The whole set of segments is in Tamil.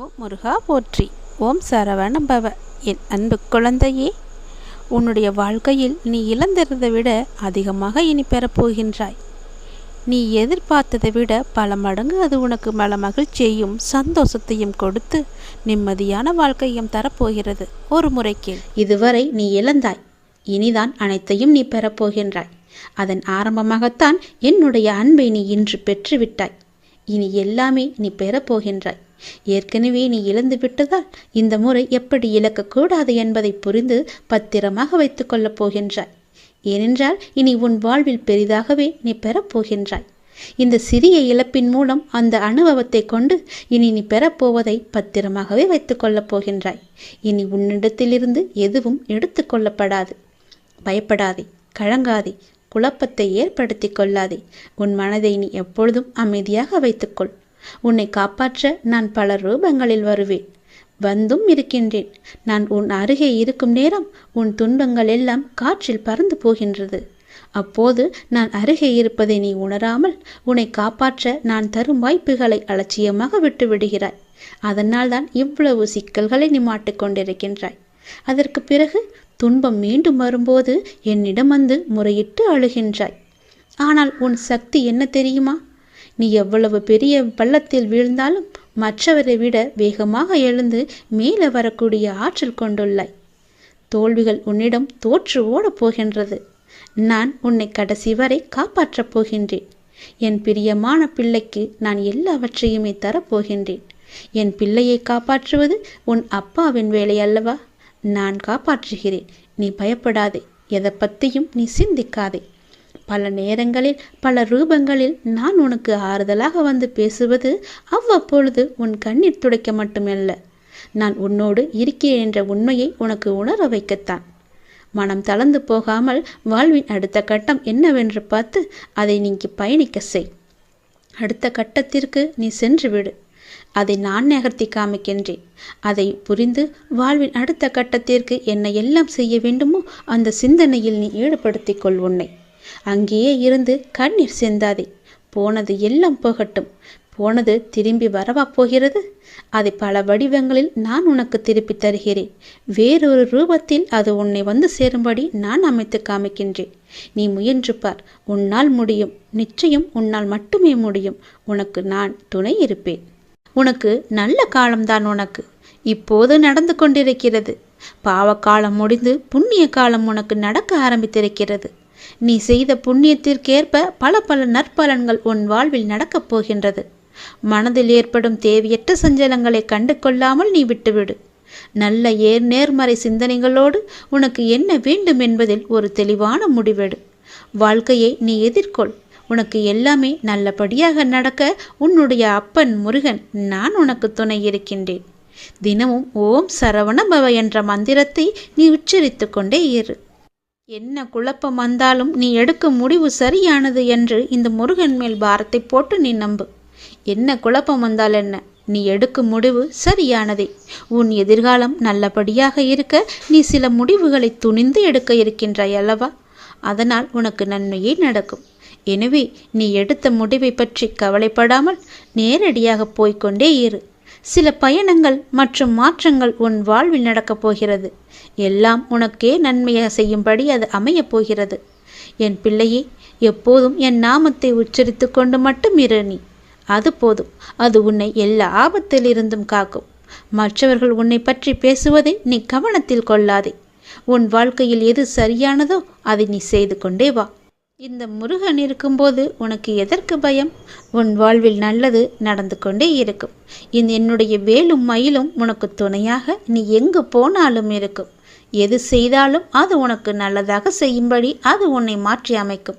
ஓம் முருகா போற்றி. ஓம் சரவண பவ என் அன்பு குழந்தையே உன்னுடைய வாழ்க்கையில் நீ இழந்திருந்ததை விட அதிகமாக இனி பெறப்போகின்றாய். நீ எதிர்பார்த்ததை விட பல மடங்கு அது உனக்கு மல மகிழ்ச்சியையும் சந்தோஷத்தையும் கொடுத்து நிம்மதியான வாழ்க்கையும் தரப்போகிறது. ஒரு முறை கேள். இதுவரை நீ இழந்தாய். இனிதான் அனைத்தையும் நீ பெறப்போகின்றாய். அதன் ஆரம்பமாகத்தான் என்னுடைய அன்பை நீ இன்று பெற்றுவிட்டாய். இனி எல்லாமே நீ பெறப்போகின்றாய். ஏற்கனவே நீ இழந்து விட்டதால் இந்த முறை எப்படி இழக்கக்கூடாது என்பதை புரிந்து பத்திரமாக வைத்துக் கொள்ளப் போகின்றாய். ஏனென்றால் இனி உன் வாழ்வில் பெரிதாகவே நீ பெறப்போகின்றாய் இந்த சிறிய இழப்பின் மூலம் அந்த அனுபவத்தை கொண்டு இனி நீ பெறப்போவதை பத்திரமாகவே வைத்துக் கொள்ளப் போகின்றாய். இனி உன்னிடத்திலிருந்து எதுவும் எடுத்துக்கொள்ளப்படாது பயப்படாதே கழங்காதே குழப்பத்தை ஏற்படுத்தி கொள்ளாதே. உன் மனதை நீ எப்பொழுதும் அமைதியாக வைத்துக்கொள் உன்னை காப்பாற்ற நான் பல ரூபங்களில் வருவேன். வந்தும் இருக்கின்றேன். நான் உன் அருகே இருக்கும் நேரம் உன் துன்பங்கள் எல்லாம் காற்றில் பறந்து போகின்றது. அப்போது நான் அருகே இருப்பதை நீ உணராமல் உன்னை காப்பாற்ற நான் தரும் வாய்ப்புகளை அலட்சியமாக விட்டு விடுகிறாய். அதனால்தான் இவ்வளவு சிக்கல்களை நீ மாட்டிக்கொண்டிருக்கின்றாய் அதற்கு பிறகு துன்பம் மீண்டும் வரும்போது என்னிடம் வந்து முறையிட்டு அழுகின்றாய். ஆனால் உன் சக்தி என்ன தெரியுமா? நீ எவ்வளவு பெரிய பள்ளத்தில் வீழ்ந்தாலும் மற்றவரை விட வேகமாக எழுந்து மேலே வரக்கூடிய ஆற்றல் கொண்டுள்ளாய். தோல்விகள் உன்னிடம் தோற்று ஓடப் போகின்றது. நான் உன்னை கடைசி வரை காப்பாற்றப் போகின்றேன். என் பிரியமான பிள்ளைக்கு நான் எல்லாவற்றையுமே தரப்போகின்றேன் என் பிள்ளையை காப்பாற்றுவது உன் அப்பாவின் வேலை அல்லவா? நான் காப்பாற்றுகிறேன். நீ பயப்படாதே. எதை பற்றியும் நீ சிந்திக்காதே. பல நேரங்களில் பல ரூபங்களில் நான் உனக்கு ஆறுதலாக வந்து பேசுவது அவ்வப்பொழுது உன் கண்ணீர் துடைக்க மட்டுமல்ல. நான் உன்னோடு இருக்கிறேன் என்ற உண்மையை உனக்கு உணர வைக்கத்தான். மனம் தளர்ந்து போகாமல் வாழ்வின் அடுத்த கட்டம் என்னவென்று பார்த்து அதை நீங்க பயணிக்க செய். அடுத்த கட்டத்திற்கு நீ சென்று விடு. அதை நான் நகர்த்தி காமிக்கின்றேன். அதை புரிந்து வாழ்வின் அடுத்த கட்டத்திற்கு என்ன எல்லாம் செய்ய வேண்டுமோ அந்த சிந்தனையில் நீ ஈடுபடுத்திக் கொள் உன்னை. அங்கேயே இருந்து கண்ணீர் சிந்தாதே. போனது எல்லாம் போகட்டும். போனது திரும்பி வரவா போகிறது? அதை பல வடிவங்களில் நான் உனக்கு திருப்பி தருகிறேன். வேறொரு ரூபத்தில் அது உன்னை வந்து சேரும்படி நான் அமைத்து காமிக்கின்றேன். நீ முயன்று பார். உன்னால் முடியும். நிச்சயம் உன்னால் மட்டுமே முடியும். உனக்கு நான் துணை இருப்பேன். உனக்கு நல்ல காலம்தான் உனக்கு. இப்போது நடந்து கொண்டிருக்கிறது. பாவ காலம் முடிந்து புண்ணிய காலம் உனக்கு நடக்க ஆரம்பித்திருக்கிறது. நீ செய்த புண்ணியத்திற்கேற்ப பல பல நற்பலன்கள் உன் வாழ்வில் நடக்கப் போகின்றது. மனதில் ஏற்படும் தேவையற்ற சஞ்சலங்களை கண்டு கொள்ளாமல் நீ விட்டுவிடு. நல்ல ஏர் நேர்மறை சிந்தனைகளோடு உனக்கு என்ன வேண்டும் என்பதில் ஒரு தெளிவான முடிவெடு. வாழ்க்கையை நீ எதிர்கொள். உனக்கு எல்லாமே நல்லபடியாக நடக்க உன்னுடைய அப்பன் முருகன் நான் உனக்கு துணை இருக்கின்றேன். தினமும் ஓம் சரவண பவ என்ற மந்திரத்தை நீ உச்சரித்து கொண்டே இரு. என்ன குழப்பம் வந்தாலும் நீ எடுக்கும் முடிவு சரியானது என்று இந்த முருகன் மேல் பாரத்தை போட்டு நீ நம்பு. என்ன குழப்பம் வந்தால் என்ன? நீ எடுக்கும் முடிவு சரியானதே. உன் எதிர்காலம் நல்லபடியாக இருக்க நீ சில முடிவுகளை துணிந்து எடுக்க இருக்கின்றாய் அல்லவா? அதனால் உனக்கு நன்மையே நடக்கும். எனவே நீ எடுத்த முடிவை பற்றி கவலைப்படாமல் நேரடியாக போய்க்கொண்டே இரு. சில பயணங்கள் மற்றும் மாற்றங்கள் உன் வாழ்வில் நடக்கப் போகிறது. எல்லாம் உனக்கே நன்மையாக செய்யும்படி அது அமையப் போகிறது. என் பிள்ளையே எப்போதும் என் நாமத்தை உச்சரித்து கொண்டு மட்டும் இரு நீ. அது போதும். அது உன்னை எல்லா ஆபத்திலிருந்தும் காக்கும். மற்றவர்கள் உன்னை பற்றி பேசுவதை நீ கவனத்தில் கொள்ளாதே. உன் வாழ்க்கையில் எது சரியானதோ அதை நீ செய்து கொண்டே வா. இந்த முருகன் இருக்கும்போது உனக்கு எதற்கு பயம்? உன் வாழ்வில் நல்லது நடந்து கொண்டே இருக்கும். இந்த என்னுடைய வேலும் மயிலும் உனக்கு துணையாக நீ எங்கு போனாலும் இருக்கும். எது செய்தாலும் அது உனக்கு நல்லதாக செய்யும்படி அது உன்னை மாற்றி அமைக்கும்.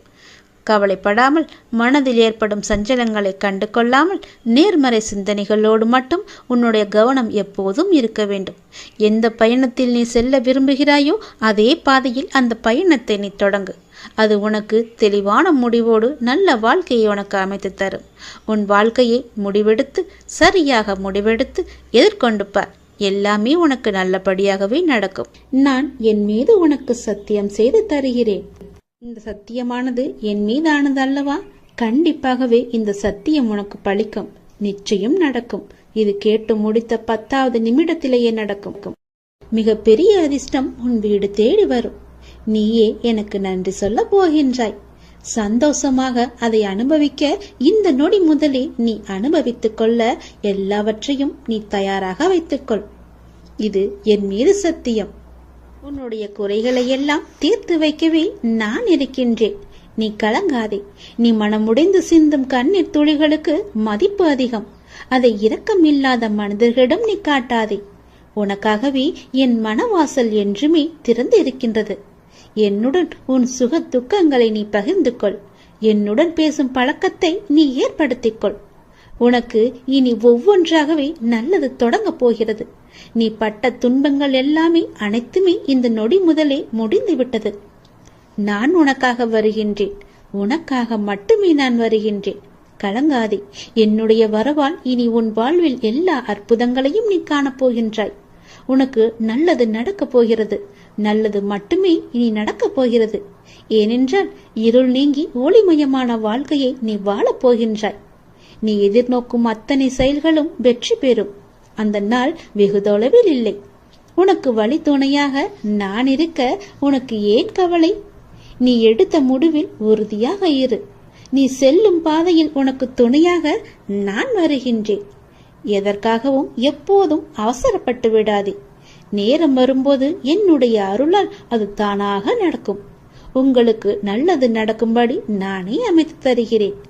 கவலைப்படாமல் மனதில் ஏற்படும் சஞ்சலங்களை கண்டு கொள்ளாமல் நேர்மறை சிந்தனைகளோடு மட்டும் உன்னுடைய கவனம் எப்போதும் இருக்க வேண்டும். எந்த பயணத்தில் நீ செல்ல விரும்புகிறாயோ அதே பாதையில் அந்த பயணத்தை நீ தொடங்கு. அது உனக்கு தெளிவான முடிவோடு நல்ல வாழ்க்கையை உனக்கு அமைத்து தரும். உன் வாழ்க்கையை முடிவெடுத்து சரியாக முடிவெடுத்து எதிர்கொண்டு பார். எல்லாமே உனக்கு நல்லபடியாகவே நடக்கும். நான் என் மீது உனக்கு சத்தியம் செய்து தருகிறேன். இந்த சத்தியமானது என் மீதானது அல்லவா? கண்டிப்பாகவே இந்த சத்தியம் உனக்கு பழிக்கும். நிச்சயம் நடக்கும். இது கேட்டு முடித்த பத்தாவது நிமிடத்திலேயே நடக்கும். மிக பெரிய அதிர்ஷ்டம் உன் வீடு தேடி வரும். நீயே எனக்கு நன்றி சொல்ல போகின்றாய். சந்தோஷமாக அதை அனுபவிக்க இந்த நொடி முதலே நீ அனுபவித்துக் கொள்ள எல்லாவற்றையும் நீ தயாராக வைத்துக்கொள் இது என் மீது சத்தியம். உன்னுடைய குறைகளை எல்லாம் தீர்த்து வைக்கவே நான் இருக்கின்றேன். நீ கலங்காதே. நீ மனமுடைந்து சிந்தும் கண்ணீர் துளிகளுக்கு மதிப்பு அதிகம். அதை இரக்கம் இல்லாத மனிதர்களிடம் நீ காட்டாதே. உனக்காகவே என் மனவாசல் என்றுமே திறந்து இருக்கின்றது என்னுடன் உன் சுக துக்கங்களை நீ பகிர்ந்து கொள் என்னுடன் பேசும் பழக்கத்தை நீ ஏற்படுத்திக் கொள் உனக்கு இனி ஒவ்வொன்றாகவே நல்லது தொடங்கப் போகிறது. நீ பட்ட துன்பங்கள் எல்லாமே அனைத்துமே இந்த நொடி முதலே முடிந்து விட்டது நான் உனக்காக வருகின்றேன். உனக்காக மட்டுமே நான் வருகின்றேன். கலங்காதே. என்னுடைய வரவால் இனி உன் வாழ்வில் எல்லா அற்புதங்களையும் நீ காணப்போகின்றாய் உனக்கு நல்லது நடக்கப் போகிறது. நல்லது மட்டுமே இனி நடக்கப் போகிறது. ஏனென்றால் இருள் நீங்கி ஒளிமயமான வாழ்க்கையை நீ வாழப் போகின்றாய். நீ எதிர்நோக்கும் அத்தனை செயல்களும் வெற்றி பெறும். அந்த நாள் வெகு தொலைவில் இல்லை. உனக்கு வழி துணையாக நான் இருக்க உனக்கு ஏன் கவலை? நீ எடுத்த முடிவில் உறுதியாக இரு. நீ செல்லும் பாதையில் உனக்கு துணையாக நான் வருகின்றேன். எதற்காகவும் எப்போதும் அவசரப்பட்டு விடாதே. நேரம் வரும்போது என்னுடைய அருளால் அது தானாக நடக்கும். உங்களுக்கு நல்லது நடக்கும்படி நானே அமைத்து தருகிறேன்.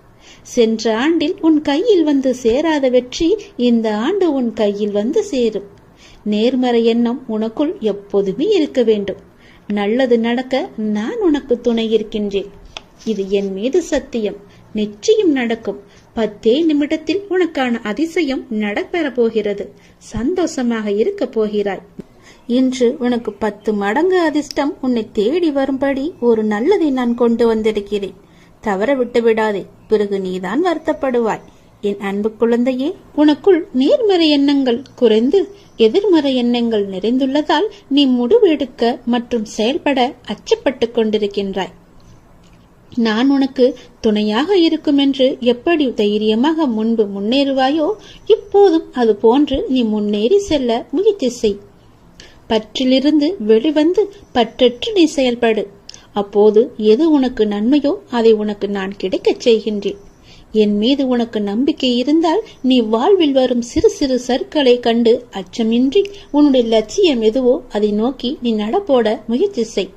சென்ற ஆண்டில் உன் கையில் வந்து சேராத வெற்றி இந்த ஆண்டு உன் கையில் வந்து சேரும். நேர்மறை எண்ணம் உனக்குள் எப்போதுமே இருக்க வேண்டும். நல்லது நடக்க நான் உனக்கு துணை இருக்கின்றேன். இது என் மீது சத்தியம். நிச்சயம் நடக்கும். பத்தே நிமிடத்தில் உனக்கான அதிசயம் நடப்பெறப் போகிறது. சந்தோஷமாக இருக்க போகிறாய். இன்று உனக்கு பத்து மடங்கு அதிர்ஷ்டம் உன்னை தேடி வரும்படி ஒரு நல்லதை நான் கொண்டு வந்திருக்கிறேன். தவற விட்டு விடாதே பிறகு நீதான் வருத்தப்படுவாய். என் அன்பு குழந்தையே உனக்குள் நேர்மறை எண்ணங்கள் குறைந்து எதிர்மறை எண்ணங்கள் நிறைந்துள்ளதால் நீ முடிவெடுக்க மற்றும் செயல்பட அச்சப்பட்டு கொண்டிருக்கின்றாய். நான் உனக்கு துணையாக இருக்கும் என்று எப்படி தைரியமாக முன்பு முன்னேறுவாயோ இப்போதும் அது போன்று நீ முன்னேறி செல்ல முயற்சி செய். பற்றிலிருந்து வெளிவந்து பற்றற்று நீ செயல்படு. அப்போது எது உனக்கு நன்மையோ அதை உனக்கு நான் கிடைக்கச் செய்கின்றேன். என் மீது உனக்கு நம்பிக்கை இருந்தால் நீ வாழ்வில் வரும் சிறு சிறு சற்களை கண்டு அச்சமின்றி உன்னுடைய லட்சியம் எதுவோ அதை நோக்கி நீ நடப்போட முயற்சி செய்.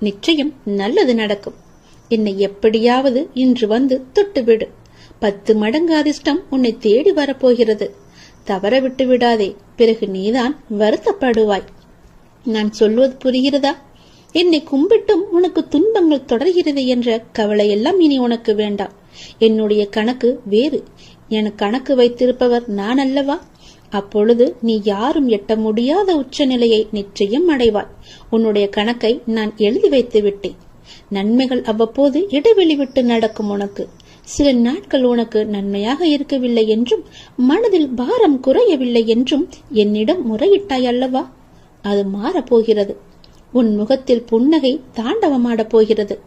நிச்சயம் நல்லது நடக்கும். என்னை எப்படியாவது இன்று வந்து தொட்டுவிடு. பத்து மடங்கு அதிர்ஷ்டம் உன்னை தேடி வரப்போகிறது. தவற விட்டு விடாதே பிறகு நீதான் வருத்தப்படுவாய். நான் சொல்வது புரிகிறதா? என்னை கும்பிட்டும் உனக்கு துன்பங்கள் தொடர்கிறது என்ற கவலை எல்லாம் இனி உனக்கு வேண்டாம். என்னுடைய கணக்கு வேறு. என் கணக்கு வைத்திருப்பவர் நான் அல்லவா? அப்பொழுது நீ யாரும் எட்ட முடியாத உச்சநிலையை நிச்சயம் அடைவாய். உன்னுடைய கணக்கை நான் எழுதி வைத்து விட்டேன். நன்மைகள் அவ்வப்போது இடைவெளி விட்டு நடக்கும் உனக்கு. சில நாட்கள் உனக்கு நன்மையாக இருக்கவில்லை என்றும் மனதில் பாரம் குறையவில்லை என்றும் என்னிடம் முறையிட்டாய் அல்லவா? அது மாறப்போகிறது. உன் முகத்தில் புன்னகை தாண்டவமாடப் போகிறது.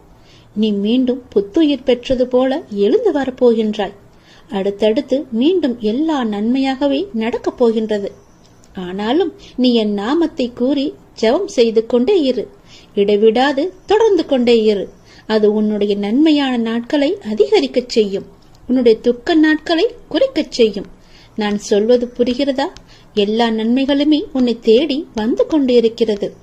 நீ மீண்டும் புத்துயிர் பெற்றது போல எழுந்து வரப்போகின்றாய். அடுத்தடுத்து மீண்டும் எல்லா நன்மையாகவே நடக்கப் போகின்றது. ஆனாலும் நீ என் நாமத்தை கூறி ஜெபம் செய்து கொண்டே இரு. இடைவிடாது தொடர்ந்து கொண்டே இரு. அது உன்னுடைய நன்மையான நாட்களை அதிகரிக்கச் செய்யும். உன்னுடைய துக்க நாட்களை குறைக்கச் செய்யும். நான் சொல்வது புரிகிறதா? எல்லா நன்மைகளுமே உன்னை தேடி வந்து கொண்டிருக்கிறது.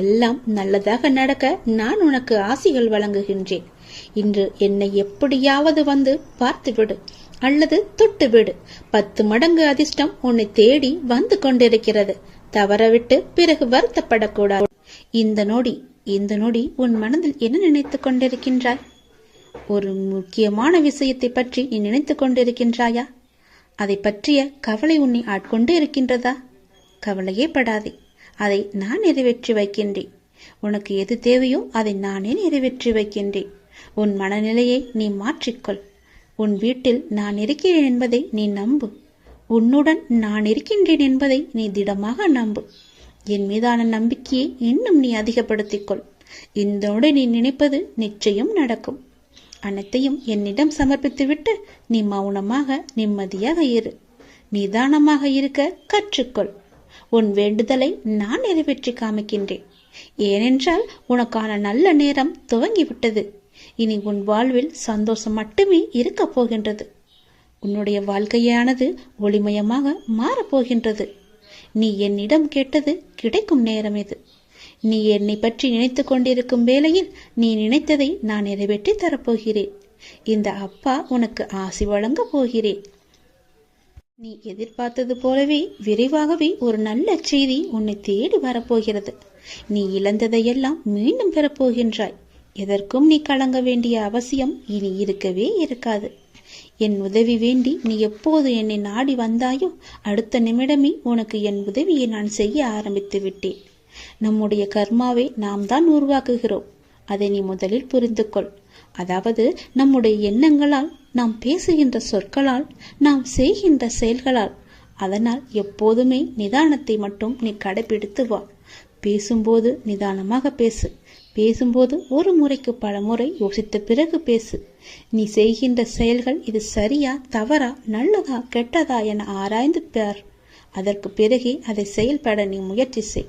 எல்லாம் நல்லதாக நடக்க நான் உனக்கு ஆசிகள் வழங்குகின்றேன். இன்று என்னை எப்படியாவது வந்து பார்த்துவிடு அல்லது தொட்டுவிடு. பத்து மடங்கு அதிர்ஷ்டம் உன்னை தேடி வந்து கொண்டிருக்கிறது. தவறவிட்டு பிறகு வருத்தப்படக்கூடாது. இந்த நொடி இந்த நொடி உன் மனதில் என்ன நினைத்துக் கொண்டிருக்கின்றாய்? ஒரு முக்கியமான விஷயத்தை பற்றி நீ நினைத்துக் கொண்டிருக்கின்றாயா? அதை பற்றிய கவலை உன்னை ஆட்கொண்டு இருக்கின்றதா? கவலையே படாதே. அதை நான் நிறைவேற்றி வைக்கின்றேன். உனக்கு எது தேவையோ அதை நானே நிறைவேற்றி வைக்கின்றேன். உன் மனநிலையை நீ மாற்றிக்கொள். உன் வீட்டில் நான் இருக்கிறேன் என்பதை நீ நம்பு. உன்னுடன் நான் இருக்கின்றேன் என்பதை நீ திடமாக நம்பு. என் மீதான நம்பிக்கையை இன்னும் நீ அதிகப்படுத்திக்கொள். இந்தோடு நீ நினைப்பது நிச்சயம் நடக்கும். அனைத்தையும் என்னிடம் சமர்ப்பித்துவிட்டு நீ மௌனமாக நிம்மதியாக இரு. நிதானமாக இருக்க கற்றுக்கொள். உன் வேண்டுதலை நான் நிறைவேற்றி காமிக்கின்றேன். ஏனென்றால் உனக்கான நல்ல நேரம் துவங்கிவிட்டது. இனி உன் வாழ்வில் சந்தோஷம் மட்டுமே இருக்கப் போகின்றது. உன்னுடைய வாழ்க்கையானது ஒளிமயமாக மாறப்போகின்றது. நீ என்னிடம் கேட்டது கிடைக்கும் நேரம் இது. நீ என்னை பற்றி நினைத்து கொண்டிருக்கும் வேளையில் நீ நினைத்ததை நான் நிறைவேற்றி தரப்போகிறேன். இந்த அப்பா உனக்கு ஆசி வழங்கப் போகிறேன். நீ எதிர்பார்த்தது போலவே விரைவாகவே ஒரு நல்ல செய்தி உன்னை தேடி வரப்போகிறது. நீ இழந்ததையெல்லாம் மீண்டும் பெறப்போகின்றாய். எதற்கும் நீ கலங்க வேண்டிய அவசியம் இனி இருக்கவே இருக்காது. என் உதவி வேண்டி நீ எப்போது என்னை நாடி வந்தாயோ அடுத்த நிமிடமே உனக்கு என் உதவியை நான் செய்ய ஆரம்பித்து விட்டேன். நம்முடைய கர்மாவை நாம் தான் உருவாக்குகிறோம். அதை நீ முதலில் புரிந்து கொள் அதாவது நம்முடைய எண்ணங்களால் நாம் பேசுகின்ற சொற்களால் நாம் செய்கின்ற செயல்களால் அதனால் எப்போதுமே நிதானத்தை மட்டும் நீ கடைபிடித்து வா. பேசும்போது நிதானமாக பேசு. பேசும்போது ஒரு முறைக்கு பல முறை யோசித்த பிறகு பேசு. நீ செய்கின்ற செயல்கள் இது சரியா தவறா நல்லதா கெட்டதா என ஆராய்ந்து பார். அதற்கு பிறகே அதை செயல்பட நீ முயற்சி செய்.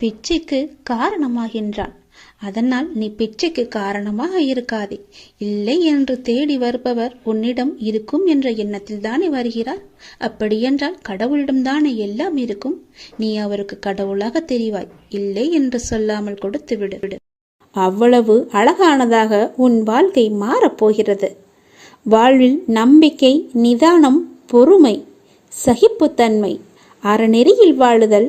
பிச்சைக்கு காரணமாகின்றான். அதனால் நீ பிச்சைக்கு காரணமாக இருக்காதே. இல்லை என்று தேடி வருபவர் உன்னிடம் இருக்கும் என்ற எண்ணத்தில் தானே வருகிறார்? அப்படியென்றால் கடவுளிடம் தானே எல்லாம் இருக்கும்? நீ அவருக்கு கடவுளாக தெரிவாய். இல்லை என்று சொல்லாமல் கொடுத்து விடு. விடு அவ்வளவு அழகானதாக உன் வாழ்க்கை மாறப்போகிறது. வாழ்வில் நம்பிக்கை நிதானம் பொறுமை சகிப்புத்தன்மை அறநெறியில் வாழுதல்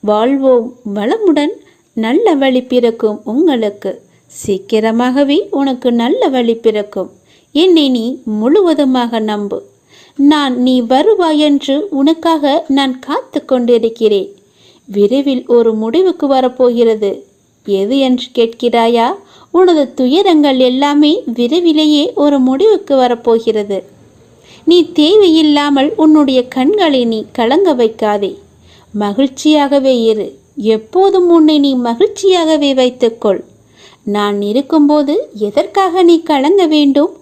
வாழ்வோம் வளமுடன் நல்ல வழி பிறக்கும் உங்களுக்கு. சீக்கிரமாகவே உனக்கு நல்ல வழி பிறக்கும். என்னை நீ முழுவதுமாக நம்பு. நான் நீ வருவாய் என்று உனக்காக நான் காத்து கொண்டிருக்கிறேன். விரைவில் ஒரு முடிவுக்கு வரப்போகிறது. எது என்று கேட்கிறாயா? உனது துயரங்கள் எல்லாமே விரைவிலேயே ஒரு முடிவுக்கு வரப்போகிறது. நீ தேவையில்லாமல் உன்னுடைய கண்களை நீ கலங்க வைக்காதே. மகிழ்ச்சியாகவே இரு. எப்போதும் உன்னை நீ மகிழ்ச்சியாகவே வைத்துக்கொள். நான் இருக்கும்போது எதற்காக நீ கலங்க வேண்டும்?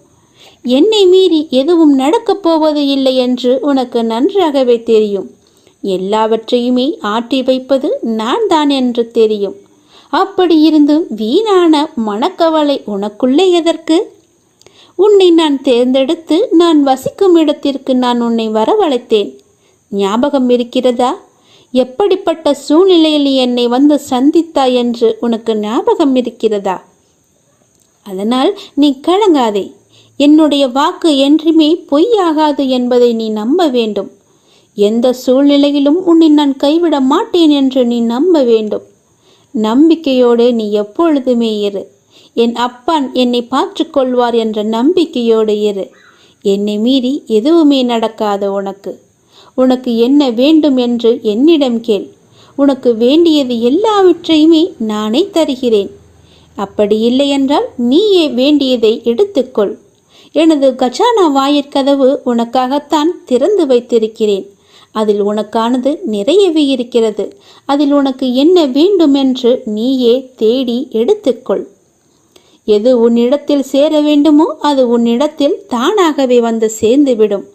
என்னை மீறி எதுவும் நடக்கப் போவது இல்லை என்று உனக்கு நன்றாகவே தெரியும். எல்லாவற்றையுமே ஆட்டி வைப்பது நான் தான் என்று தெரியும். அப்படி இருந்தும் வீணான மனக்கவலை உனக்குள்ளே எதற்கு? உன்னை நான் தேர்ந்தெடுத்து நான் வசிக்கும் இடத்திற்கு நான் உன்னை வரவழைத்தேன். ஞாபகம் இருக்கிறதா? எப்படிப்பட்ட சூழ்நிலையில் என்னை வந்து சந்தித்தாய் என்று உனக்கு ஞாபகம் இருக்கிறதா? அதனால் நீ கலங்காதே. என்னுடைய வாக்கு என்றுமே பொய்யாகாது என்பதை நீ நம்ப வேண்டும். எந்த சூழ்நிலையிலும் உன்னை நான் கைவிட மாட்டேன் என்று நீ நம்ப வேண்டும். நம்பிக்கையோடு நீ எப்பொழுதுமே இரு. என் அப்பான் என்னை பார்த்துக்கொள்வார் என்ற நம்பிக்கையோடு இரு. என்னை மீறி எதுவுமே நடக்காத உனக்கு. உனக்கு என்ன வேண்டும் என்று என்னிடம் கேள். உனக்கு வேண்டியது எல்லாவற்றையுமே நானே தருகிறேன். அப்படி இல்லை என்றால் நீயே வேண்டியதை எடுத்துக்கொள். எனது கஜானா வாயிற்கதவு உனக்காகத்தான் திறந்து வைத்திருக்கிறேன். அதில் உனக்கானது நிறையவே இருக்கிறது. அதில் உனக்கு என்ன வேண்டும் என்று நீயே தேடி எடுத்துக்கொள். எது உன்னிடத்தில் சேர வேண்டுமோ அது உன்னிடத்தில் தானாகவே வந்து சேர்ந்துவிடும்.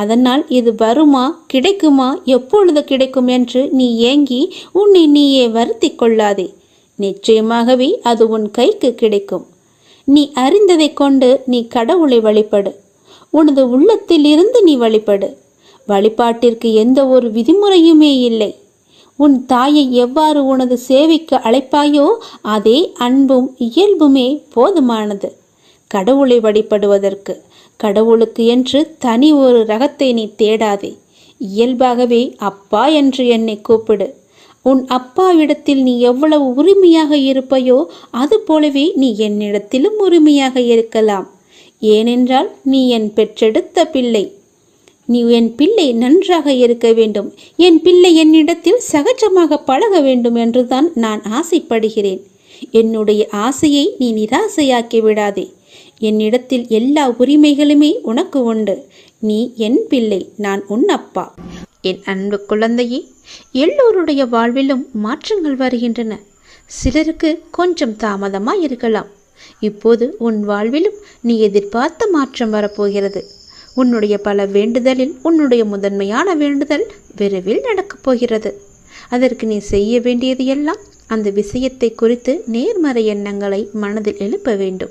அதனால் இது வருமா கிடைக்குமா எப்பொழுது கிடைக்கும் என்று நீ ஏங்கி உன்னை நீயே வருத்தி கொள்ளாதே. நிச்சயமாகவே அது உன் கைக்கு கிடைக்கும். நீ அறிந்ததை கொண்டு நீ கடவுளை வழிபடு. உனது உள்ளத்தில் இருந்து நீ வழிபடு. வழிபாட்டிற்கு எந்த ஒரு விதிமுறையுமே இல்லை. உன் தாயை எவ்வாறு உனது சேவைக்கு அழைப்பாயோ அதே அன்பும் இயல்புமே போதுமானது. கடவுளை வழிபடுவதற்கு கடவுளுக்கு என்று தனி ஒரு ரகத்தை நீ தேடாதே. இயல்பாகவே அப்பா என்று என்னை கூப்பிடு. உன் அப்பாவிடத்தில் நீ எவ்வளவு உரிமையாக இருப்பையோ அது போலவே நீ என்னிடத்திலும் உரிமையாக இருக்கலாம். ஏனென்றால் நீ என் பெற்றெடுத்த பிள்ளை. நீ என் பிள்ளை நன்றாக இருக்க வேண்டும். என் பிள்ளை என்னிடத்தில் சகஜமாக பழக வேண்டும் என்றுதான் நான் ஆசைப்படுகிறேன். என்னுடைய ஆசையை நீ நிராசையாக்கி விடாதே. என்னிடத்தில் எல்லா உரிமைகளுமே உனக்கு உண்டு. நீ என் பிள்ளை நான் உன் அப்பா. என் அன்பு குழந்தையே எல்லோருடைய வாழ்விலும் மாற்றங்கள் வருகின்றன. சிலருக்கு கொஞ்சம் தாமதமாக இருக்கலாம். இப்போது உன் வாழ்விலும் நீ எதிர்பார்த்த மாற்றம் வரப்போகிறது. உன்னுடைய பல வேண்டுதலில் உன்னுடைய முதன்மையான வேண்டுதல் விரைவில் நடக்கப் போகிறது. அதற்கு நீ செய்ய வேண்டியது எல்லாம் அந்த விஷயத்தை குறித்து நேர்மறை எண்ணங்களை மனதில் எழுப்ப வேண்டும்.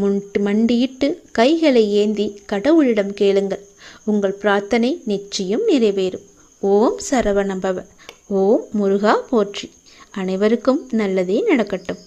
முன்ட்டு மண்டியிட்டு கைகளை ஏந்தி கடவுளிடம் கேளுங்கள். உங்கள் பிரார்த்தனை நிச்சயம் நிறைவேறும். ஓம் சரவணபவ ஓம் முருகா போற்றி. அனைவருக்கும் நல்லதே நடக்கட்டும்.